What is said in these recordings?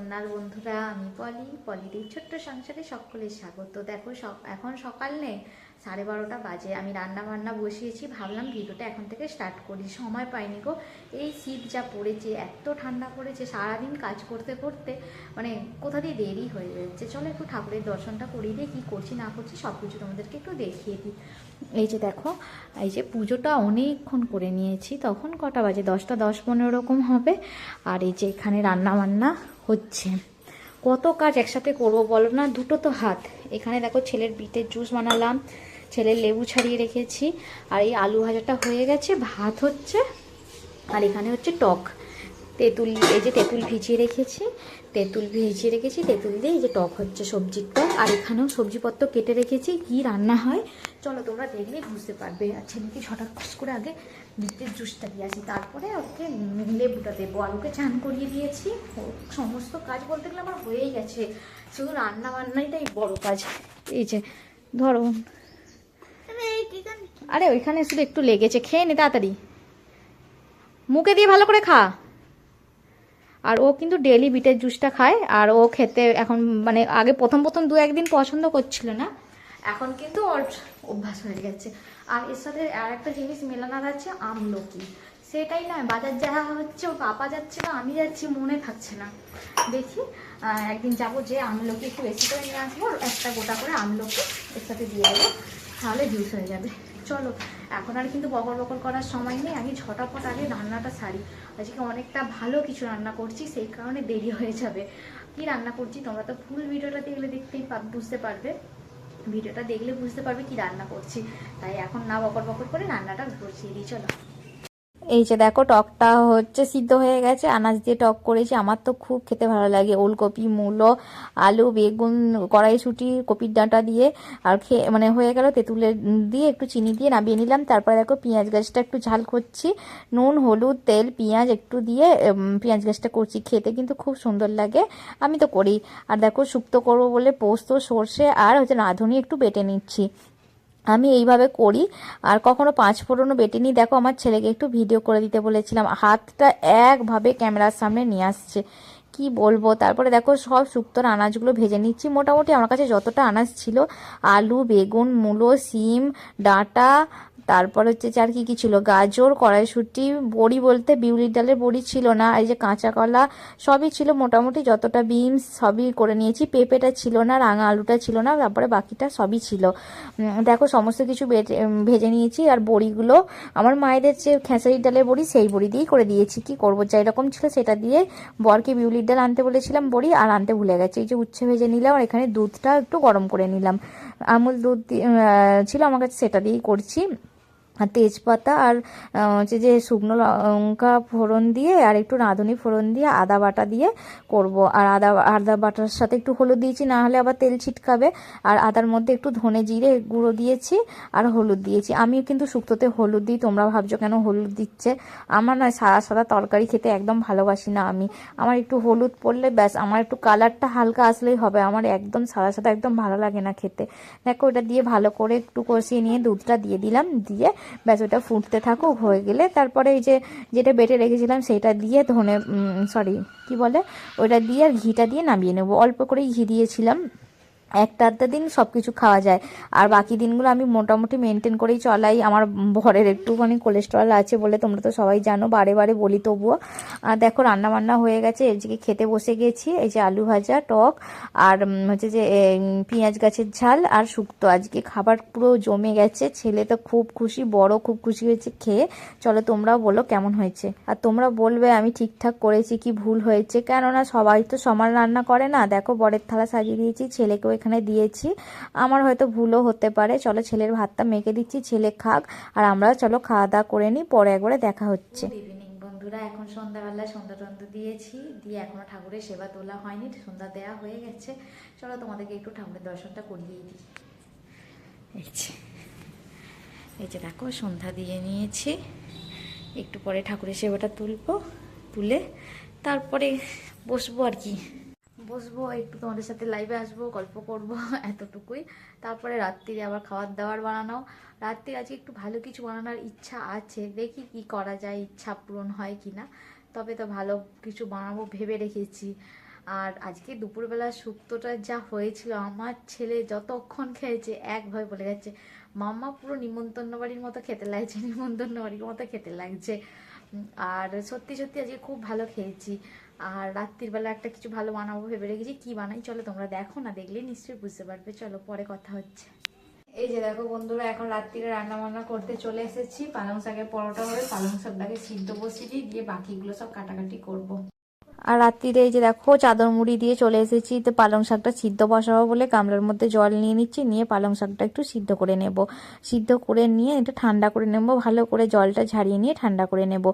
জগন্নাথ বন্ধুরা আমি পলি। পলিদের ছোট্ট সংসারে সকলের স্বাগত। দেখো এখন সকাল নেই। সাড়ে বারোটা বাজে। আমি রান্না বান্না বসিয়েছি, ভাবলাম ভিডিওটা এখন থেকে স্টার্ট করি। সময় পাইনি গো। এই শীত যা পড়েছে, এত ঠান্ডা পড়েছে, সারাদিন কাজ করতে করতে মানে কোথা দিয়ে দেরি হয়ে যাচ্ছে? চলো একটু ঠাকুরের দর্শনটা করিয়ে দিয়ে কী করছি না করছি সব কিছু তোমাদেরকে একটু দেখিয়ে দিই। এই যে দেখো, এই যে পুজোটা অনেকক্ষণ করে নিয়েছি, তখন কটা বাজে? দশটা দশ পনেরো রকম হবে। আর এই যে এখানে রান্না বান্না হচ্ছে। কত কাজ একসাথে করব বলো না? দুটো তো হাত। এখানে দেখো ছেলের বিটের জুস বানালাম ছেলের লেবু ছাড়িয়ে রেখেছি। আর এই আলু ভাজাটা হয়ে গেছে, ভাত হচ্ছে, আর এখানে হচ্ছে টক। তেঁতুল, এই যে তেঁতুল ভিজিয়ে রেখেছি, তেঁতুল ভিজিয়ে রেখেছি, তেঁতুল দিয়ে এই যে টক হচ্ছে, সবজির টক। আর এখানেও সবজিপত্র কেটে রেখেছি, কি রান্না হয়? চলো তোমরা দেখলেই বুঝতে পারবে। আর ছেলেকে খস করে আগে বিটের জুসটা দিয়ে আসি। তারপরে ওকে লেবুটা দেবো। আর ওকে চান করিয়ে দিয়েছি। সমস্ত কাজ বলতে গেলে আমার হয়েই গেছে। শুধু রান্না বান্নাইটাই বড় কাজ। এই যে, ধরো আরে ওইখানে শুধু একটু লেগেছে, খেয়ে নে তাড়াতাড়ি। মুখে দিয়ে ভালো করে খা। আর ও কিন্তু ডেলি বিটের জুসটা খায়, আর ও খেতে এখন মানে আগে প্রথম প্রথম দু একদিন পছন্দ করছিল না, এখন কিন্তু ওর অভ্যাস হয়ে গেছে। আর এর সাথে আর একটা জিনিস মেলানোর আছে আমলকি সেটাই নয়, বাজার যাওয়া হচ্ছে ওর পাপা যাচ্ছে না আমি যাচ্ছি, মনে থাকছে না। দেখি একদিন যাব যে আমলকি একটু বেশি করে নিয়ে আসব একটা গোটা করে আমলকি এর সাথে দিয়ে দেবো। তাহলে জুস হয়ে যাবে। চলো, এখন আর কিন্তু বকর বকর করার সময় নেই, আমি ঝটাপট আগে রান্নাটা সারি। আজকে অনেকটা ভালো কিছু রান্না করছি, সেই কারণে দেরি হয়ে যাবে। কি রান্না করছি, তোমরা তো ফুল ভিডিওটা দেখলে দেখতেই বুঝতে পারবে। ভিডিওটা দেখলে বুঝতে পারবে কি রান্না করছি। তাই এখন না বকর বকর করে রান্নাটা বসিয়ে দিই চলো। এই যে দেখো, টকটা হচ্ছে সিদ্ধ হয়ে গেছে। আনাজ দিয়ে টক করেছি। আমার তো খুব খেতে ভালো লাগে। ওলকপি, মূলো, আলু, বেগুন, কড়াইশুঁটি, কপির ডাঁটা দিয়ে। আর খেয়ে মানে হয়ে গেল তেঁতুলের দিয়ে একটু চিনি দিয়ে নামিয়ে নিলাম। তারপরে দেখো, পেঁয়াজ গাছটা একটু ঝাল করছি। নুন, হলুদ, তেল, পেঁয়াজ একটু দিয়ে পেঁয়াজ গাছটা করছি। খেতে কিন্তু খুব সুন্দর লাগে। আমি তো করি। আর দেখো, শুক্তো করব বলে পোস্ত, সর্ষে আর হচ্ছে রাঁধুনি একটু বেটে নিচ্ছি। আমি এইভাবে করি। আর কখনো পাঁচ ফোড়নও বেটে নিই দেখো, আমার ছেলেকে একটু ভিডিও করে দিতে বলেছিলাম। হাতটা একভাবে ক্যামেরার সামনে নিয়ে আসছে। কি বলব? তারপরে দেখো, সব শুক্তোর আনাজগুলো ভেজে নিচ্ছি। মোটামুটি আমার কাছে যতটা আনাজ ছিল, আলু, বেগুন, মূলো, সিম, ডাঁটা তারপর হচ্ছে যে আর কি কি ছিল? গাজর, কড়াইশুঁটি, বড়ি বলতে বিউলির ডালের বড়ি ছিল না, এই যে কাঁচা কলা সবই ছিল মোটামুটি যতটা বিনস সবই করে নিয়েছি। পেঁপেটা ছিল না, রাঙা আলুটা ছিল না, তারপরে বাকিটা সবই ছিল। দেখো সমস্ত কিছু ভেজে নিয়েছি আর বড়িগুলো আমার মায়েদের যে খেসারির ডালের বড়ি সেই বড়ি দিয়েই করে দিয়েছি। কি করব? যা এরকম ছিল সেটা দিয়ে বরকে বিউলির ডাল আনতে বলেছিলাম বড়ি আর আনতে ভুলে গেছে। এই যে উচ্ছে ভেজে নিলাম আর এখানে দুধটা একটু গরম করে নিলাম। আমুল দুধ ছিল আমার কাছে সেটা দিয়েই করছি। আর তেজপাতা আর হচ্ছে যে শুকনো লঙ্কা ফোড়ন দিয়ে আর একটু রাঁধুনি ফোড়ন দিয়ে আদা বাটা দিয়ে করব। আর আদা আদা বাটার সাথে একটু হলুদ দিয়েছি, না হলে আবার তেল ছিটকাবে। আর আদার মধ্যে একটু ধনে জিরে গুঁড়ো দিয়েছি আর হলুদ দিয়েছি। আমি কিন্তু শুক্তোতে হলুদ দিই তোমরা ভাবছ কেন হলুদ দিচ্ছে? আমার না সাদা সাদা তরকারি খেতে একদম ভালোবাসি না আমি। আমার একটু হলুদ পড়লে ব্যাস, আমার একটু কালারটা হালকা আসলেই হবে। আমার একদম সাদা সাদা একদম ভালো লাগে না খেতে। দেখো ওটা দিয়ে ভালো করে একটু কষিয়ে নিয়ে দুধটা দিয়ে দিলাম, দিয়ে ব্যাস, ওটা ফুটতে থাকুক, হয়ে গেলে তারপরে এই যে যেটা বেটে রেখেছিলাম সেটা দিয়ে ধনে সরি কি বলে? ওটা দিয়ে আর ঘিটা দিয়ে নামিয়ে নেব। অল্প করেই ঘি দিয়েছিলাম। একটা আধটা দিন সব কিছু খাওয়া যায়। আর বাকি দিনগুলো আমি মোটামুটি মেনটেন করেই চলাই। আমার ভরের একটুখানি কোলেস্ট্রল আছে বলে তোমরা তো সবাই জানো, বারে বারে বলি তবুও। আর দেখো রান্না বান্না হয়ে গেছে। এদিকে খেতে বসে গেছি। এই যে আলু ভাজা, টক আর হচ্ছে যে পেঁয়াজ গাছের ঝাল আর শুক্তো। আজকে খাবার পুরো জমে গেছে। ছেলে তো খুব খুশি, বড় খুব খুশি হয়েছে খেয়ে। চলো তোমরাও বলো কেমন হয়েছে। আর তোমরা বলবে, আমি ঠিকঠাক করেছি কি ভুল হয়েছে? কেননা সবাই তো সমান রান্না করে না। দেখো, বরের থালা সাজিয়ে দিয়েছি, ছেলেকেও এখানে দিয়েছি, আমার হয়তো ভুলও হতে পারে। চলো ছেলের ভাতটা মেখে দিচ্ছি, ছেলে খাক, আর আমরা চলো খাওয়া দাওয়া করে নিই, পরে একবারে দেখা হচ্ছে। বন্ধুরা, এখন সন্ধ্যাবেলা সন্ধ্যা টন্ধা দিয়েছি, দিয়ে এখনও ঠাকুরের সেবা তোলা হয়নি, সন্ধ্যা দেওয়া হয়ে গেছে। চলো তোমাদেরকে একটু ঠাকুরের দর্শনটা করিয়ে দিই। এই যে দেখো, সন্ধ্যা দিয়ে নিয়েছি। একটু পরে ঠাকুরের সেবাটা তুলবো, তুলে তারপরে বসবো আর কি। বসবো, একটু তোমাদের সাথে লাইভে আসব, গল্প করব, এতটুকুই। তারপরে রাত্রিরে আবার খাবার দাবার বানানো রাত্রি আজকে একটু ভালো কিছু বানানোর ইচ্ছা আছে, দেখি কি করা যায়, ইচ্ছা পূরণ হয় কি না তবে তো ভালো কিছু বানাবো ভেবে রেখেছি। আর আজকে দুপুরবেলা শুক্তোটা যা হয়েছিল, আমার ছেলে যতক্ষণ খেয়েছে, এক ভয় বলে যাচ্ছে, মাম্মা পুরো নিমন্ত্রণ বাড়ির মতো খেতে লাগছে, নিমন্ত্রণ বাড়ির মতো খেতে লাগছে। আর সত্যি সত্যি আজকে খুব ভালো খেয়েছি। আর রাত্রির বেলা একটা কিছু ভালো বানাবো ভেবে রেখেছি, কি বানাই? চলো তোমরা দেখো, না দেখলে নিশ্চয়ই বুঝতে পারবে। চলো, পরে কথা হচ্ছে। এই যে দেখো বন্ধুরা, এখন রাত্রিরে রান্না বান্না করতে চলে এসেছি। পালং শাকের পরোটা হবে, পালং শাকটাকে সিদ্ধ বসিয়ে দিয়ে বাকিগুলো সব কাটাকাটি করব। আর রাত্রিরে এই যে দেখো চাদর মুড়ি দিয়ে চলে এসেছি, তো পালং শাকটা সিদ্ধ বসাবো বলে গামলার মধ্যে জল নিয়ে নিচ্ছি, নিয়ে পালং শাকটা একটু সিদ্ধ করে নেব। সিদ্ধ করে নিয়ে এটা ঠান্ডা করে নেব, ভালো করে জলটা ঝাড়িয়ে নিয়ে ঠান্ডা করে নেব।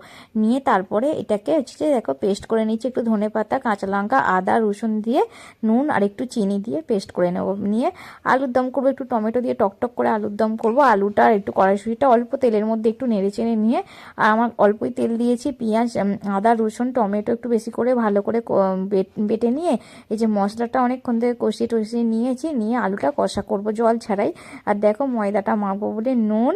নিয়ে তারপরে এটাকে হচ্ছে দেখো পেস্ট করে নিচ্ছি, একটু ধনে পাতা, কাঁচা লঙ্কা, আদা, রসুন দিয়ে, নুন আর একটু চিনি দিয়ে পেস্ট করে নেব। নিয়ে আলুর দম করব, একটু টমেটো দিয়ে টকটক করে আলুর দম করব। আলুটা আর একটু কড়াইশুঁড়িটা অল্প তেলের মধ্যে একটু নেড়ে চেড়ে নিয়ে আর আমার অল্পই তেল দিয়েছি, পেঁয়াজ আদা, রসুন, টমেটো একটু বেশি করে ভালো করে বেট- নিয়ে এই যে মশলাটা অনেকক্ষণ ধরে কষিয়ে টষিয়ে নিয়েছি, নিয়ে আলুটা কষা করব জল ছাড়াই। আর দেখো ময়দাটা মাখবো বলে নুন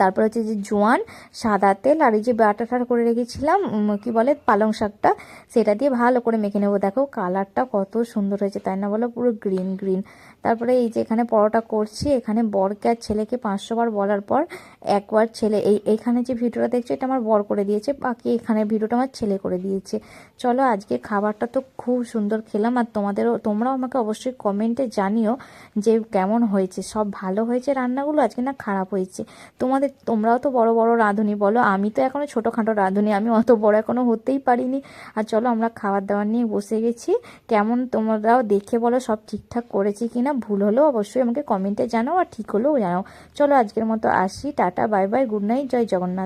তারপর হচ্ছে যে জোয়ান, সাদা তেল আর এই যে বাটাটার করে রেখেছিলাম কি বলে, পালং শাকটা, সেটা দিয়ে ভালো করে মেখে নেব। দেখো কালারটা কত সুন্দর হয়েছে, তাই না বলো? পুরো গ্রিন গ্রিন। তারপরে এই যে এখানে পরোটা করছি, এখানে বরকে আর ছেলেকে পাঁচশো বার বলার পর একবার ছেলে, এই এখানে যে ভিডিওটা দেখছ, এটা আমার বর করে দিয়েছে, বাকি এখানে ভিডিওটা আমার ছেলে করে দিয়েছে। চলো আজকে খাবারটা তো খুব সুন্দর খেলাম, আর তোমাদেরও, তোমরাও আমাকে অবশ্যই কমেন্টে জানিও যে কেমন হয়েছে, সব ভালো হয়েছে রান্নাগুলো, আজকে না খারাপ হয়েছে? তোমাদের, তোমরাও তো বড় বড় রাঁধুনি, বলো। আমি তো এখনও ছোটোখাটো রাঁধুনি, আমি অত বড় এখনও হতেই পারিনি। আর চলো, আমরা খাবার দাবার নিয়ে বসে গেছি। কেমন তোমরাও দেখে বলো, সব ঠিকঠাক করেছি কি না ভুল হলেও অবশ্যই আমাকে কমেন্টে জানাও, আর ঠিক হলেও জানাও। চলো, আজকের মতো আসি। Tata, bye bye, good night, জয় জগন্নাথ।